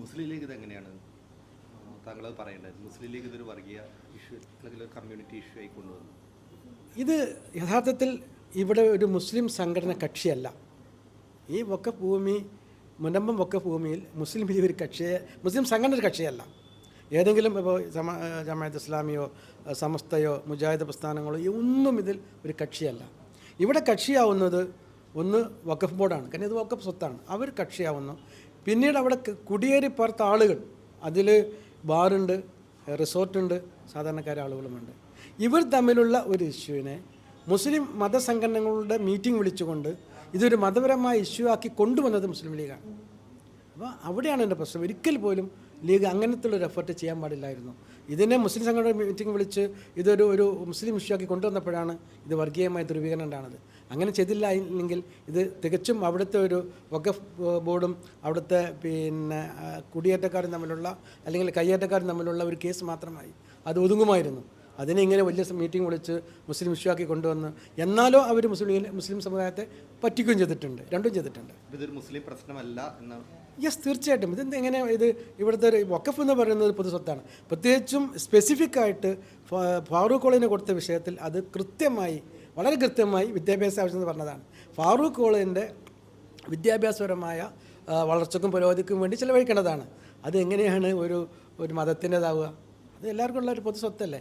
മുസ്ലിം league ഇത് എങ്ങനെയാണ് താങ്കൾ അത് പറയേണ്ടത് മുസ്ലിം ലീഗ് ഇതൊരു വർഗീയ ഇഷ്യൂ അല്ലെങ്കിൽ ഒരു കമ്മ്യൂണിറ്റി ഇഷ്യൂ ആയി കൊണ്ടുവന്നു. ഇത് യഥാർത്ഥത്തിൽ ഇവിടെ ഒരു മുസ്ലിം സംഘടന കക്ഷിയല്ല. ഈ ഒക്കെ ഭൂമി മുനമ്പം ഒക്കെ ഭൂമിയിൽ മുസ്ലിം ലീഗ് ഒരു കക്ഷിയെ മുസ്ലിം സംഘടന ഒരു കക്ഷിയല്ല. ഏതെങ്കിലും ഇപ്പോൾ ജമാ ഇസ്ലാമിയോ സമസ്തയോ മുജാഹിദ് പ്രസ്ഥാനങ്ങളോ ഒന്നും ഇതിൽ ഒരു കക്ഷിയല്ല. ഇവിടെ കക്ഷിയാവുന്നത് ഒന്ന് വഖഫ് ബോർഡാണ്. കാരണം ഇത് വഖഫ് സ്വത്താണ്. അവർ കക്ഷിയാവുന്നു. പിന്നീട് അവിടെ കുടിയേറി പാർത്ത ആളുകൾ. അതിൽ ബാറുണ്ട് റിസോർട്ടുണ്ട് സാധാരണക്കാരെ ആളുകളുമുണ്ട്. ഇവർ തമ്മിലുള്ള ഒരു ഇഷ്യൂവിനെ മുസ്ലിം മതസംഘടനകളുടെ മീറ്റിംഗ് വിളിച്ചുകൊണ്ട് ഇതൊരു മതപരമായ ഇഷ്യൂ ആക്കി കൊണ്ടുവന്നത് മുസ്ലിം ലീഗാണ്. അപ്പോൾ അവിടെയാണ് എന്റെ പ്രശ്നം. ഒരിക്കൽ പോലും ലീഗ് അങ്ങനത്തെ ഒരു എഫർട്ട് ചെയ്യാൻ പാടില്ലായിരുന്നു. ഇതിനെ മുസ്ലിം സംഘടന മീറ്റിംഗ് വിളിച്ച് ഇതൊരു ഒരു മുസ്ലിം ഇഷ്യൂ ആക്കി കൊണ്ടുവന്നപ്പോഴാണ് ഇത് വർഗീയമായ ധ്രുവീകരണം ഉണ്ടാകുന്നത്. അങ്ങനെ ചെയ്തില്ല എങ്കിൽ ഇത് തികച്ചും അവിടുത്തെ ഒരു വഖഫ് ബോർഡും അവിടുത്തെ പിന്നെ കുടിയേറ്റക്കാരും തമ്മിലുള്ള അല്ലെങ്കിൽ കയ്യേറ്റക്കാരും തമ്മിലുള്ള ഒരു കേസ് മാത്രമായി. അത് ഒതുങ്ങുമായിരുന്നു. അതിനെ ഇങ്ങനെ വലിയ മീറ്റിംഗ് വിളിച്ച് മുസ്ലിം ഇഷ്യൂ കൊണ്ടുവന്ന് എന്നാലോ അവർ മുസ്ലിം മുസ്ലിം സമുദായത്തെ പറ്റിക്കുകയും ചെയ്തിട്ടുണ്ട് രണ്ടും ചെയ്തിട്ടുണ്ട്. ഇതൊരു മുസ്ലിം പ്രശ്നമല്ല എന്ന് യെസ് തീർച്ചയായിട്ടും. ഇത് എങ്ങനെ ഇത് ഇവിടുത്തെ ഒരു വക്കഫ് എന്ന് പറയുന്നത് പൊതു സ്വത്താണ്. പ്രത്യേകിച്ചും സ്പെസിഫിക് ആയിട്ട് ഫാറൂഖ് കോളേജിന് കൊടുത്ത വിഷയത്തിൽ അത് കൃത്യമായി വളരെ കൃത്യമായി വിദ്യാഭ്യാസ ആവശ്യം എന്ന് പറഞ്ഞതാണ്. ഫാറൂഖ് കോളേജിന്റെ വിദ്യാഭ്യാസപരമായ വളർച്ചക്കും പുരോഗതിക്കും വേണ്ടി ചിലവഴിക്കേണ്ടതാണ്. അതെങ്ങനെയാണ് ഒരു ഒരു മതത്തിന്റെതാവുക? അത് എല്ലാവർക്കും ഉള്ള ഒരു പൊതു സ്വത്തല്ലേ?